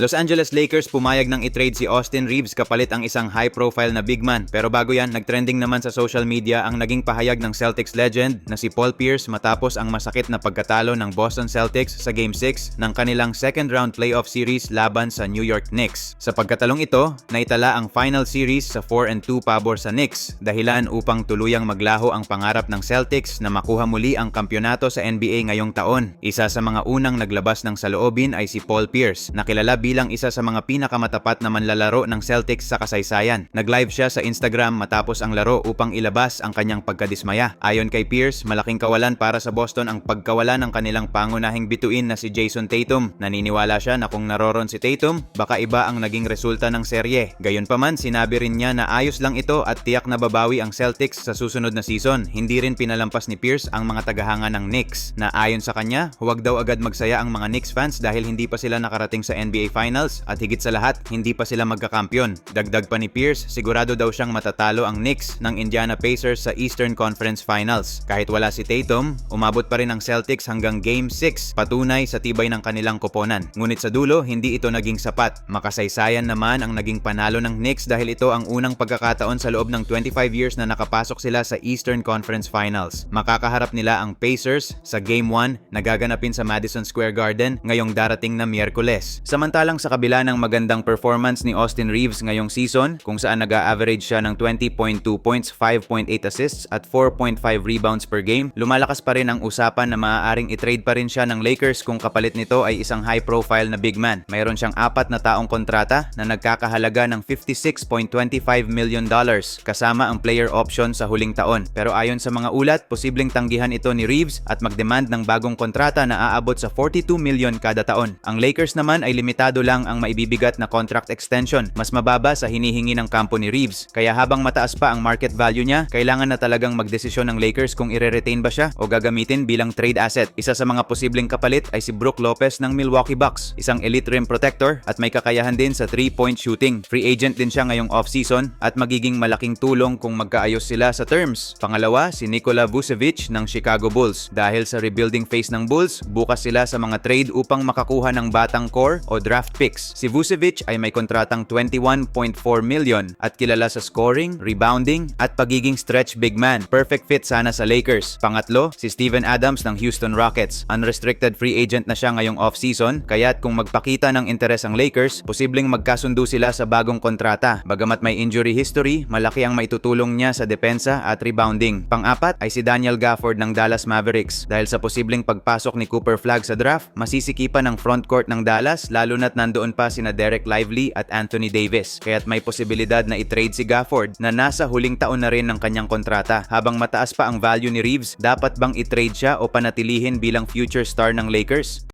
Los Angeles Lakers pumayag ng itrade si Austin Reeves kapalit ang isang high-profile na big man. Pero bago yan, nagtrending naman sa social media ang naging pahayag ng Celtics legend na si Paul Pierce matapos ang masakit na pagkatalo ng Boston Celtics sa Game 6 ng kanilang second round playoff series laban sa New York Knicks. Sa pagkatalong ito, naitala ang final series sa 4 and 2 pabor sa Knicks, dahilan upang tuluyang maglaho ang pangarap ng Celtics na makuha muli ang kampyonato sa NBA ngayong taon. Isa sa mga unang naglabas ng saloobin ay si Paul Pierce, na kilala bilang isa sa mga pinakamatapat na manlalaro ng Celtics sa kasaysayan. Nag-live siya sa Instagram matapos ang laro upang ilabas ang kanyang pagkadismaya. Ayon kay Pierce, malaking kawalan para sa Boston ang pagkawala ng kanilang pangunahing bituin na si Jason Tatum. Naniniwala siya na kung naroron si Tatum, baka iba ang naging resulta ng serye. Gayunpaman, sinabi rin niya na ayos lang ito at tiyak na babawi ang Celtics sa susunod na season. Hindi rin pinalampas ni Pierce ang mga tagahanga ng Knicks na ayon sa kanya, huwag daw agad magsaya ang mga Knicks fans dahil hindi pa sila nakarating sa NBA Finals at higit sa lahat, hindi pa sila magkakampyon. Dagdag pa ni Pierce, sigurado daw siyang matatalo ang Knicks ng Indiana Pacers sa Eastern Conference Finals. Kahit wala si Tatum, umabot pa rin ang Celtics hanggang Game 6, patunay sa tibay ng kanilang koponan. Ngunit sa dulo, hindi ito naging sapat. Makasaysayan naman ang naging panalo ng Knicks dahil ito ang unang pagkakataon sa loob ng 25 years na nakapasok sila sa Eastern Conference Finals. Makakaharap nila ang Pacers sa Game 1 na gaganapin sa Madison Square Garden ngayong darating na Miyerkules. Samantalang sa kabila ng magandang performance ni Austin Reeves ngayong season, kung saan nag-average siya ng 20.2 points, 5.8 assists at 4.5 rebounds per game, lumalakas pa rin ang usapan na maaaring itrade pa rin siya ng Lakers kung kapalit nito ay isang high-profile na big man. Mayroon siyang apat na taong kontrata na nagkakahalaga ng 56.25 million dollars kasama ang player option sa huling taon. Pero ayon sa mga ulat, posibleng tanggihan ito ni Reeves at magdemand ng bagong kontrata na aabot sa 42 million kada taon. Ang Lakers naman ay limitado lang ang maibibigat na contract extension, mas mababa sa hinihingi ng kampo ni Reeves. Kaya habang mataas pa ang market value niya, kailangan na talagang magdesisyon ng Lakers kung ire-retain ba siya o gagamitin bilang trade asset. Isa sa mga posibleng kapalit ay si Brook Lopez ng Milwaukee Bucks, isang elite rim protector at may kakayahan din sa 3-point shooting. Free agent din siya ngayong off-season at magiging malaking tulong kung magkaayos sila sa terms. Pangalawa, si Nikola Vucevic ng Chicago Bulls. Dahil sa rebuilding phase ng Bulls, bukas sila sa mga trade upang makakuha ng batang core o draft picks. Si Vucevic ay may kontratang 21.4 million at kilala sa scoring, rebounding at pagiging stretch big man. Perfect fit sana sa Lakers. Pangatlo, si Steven Adams ng Houston Rockets. Unrestricted free agent na siya ngayong off-season, kaya't kung magpakita ng interes ang Lakers, posibleng magkasundo sila sa bagong kontrata. Bagamat may injury history, malaki ang maitutulong niya sa depensa at rebounding. Pang-apat ay si Daniel Gafford ng Dallas Mavericks. Dahil sa posibleng pagpasok ni Cooper Flag sa draft, masisikipan ng frontcourt ng Dallas lalo na't nandoon pa sina Derek Lively at Anthony Davis. Kaya't may posibilidad na i-trade si Gafford na nasa huling taon na rin ng kanyang kontrata. Habang mataas pa ang value ni Reeves, dapat bang i-trade siya o panatilihin bilang future star ng Lakers?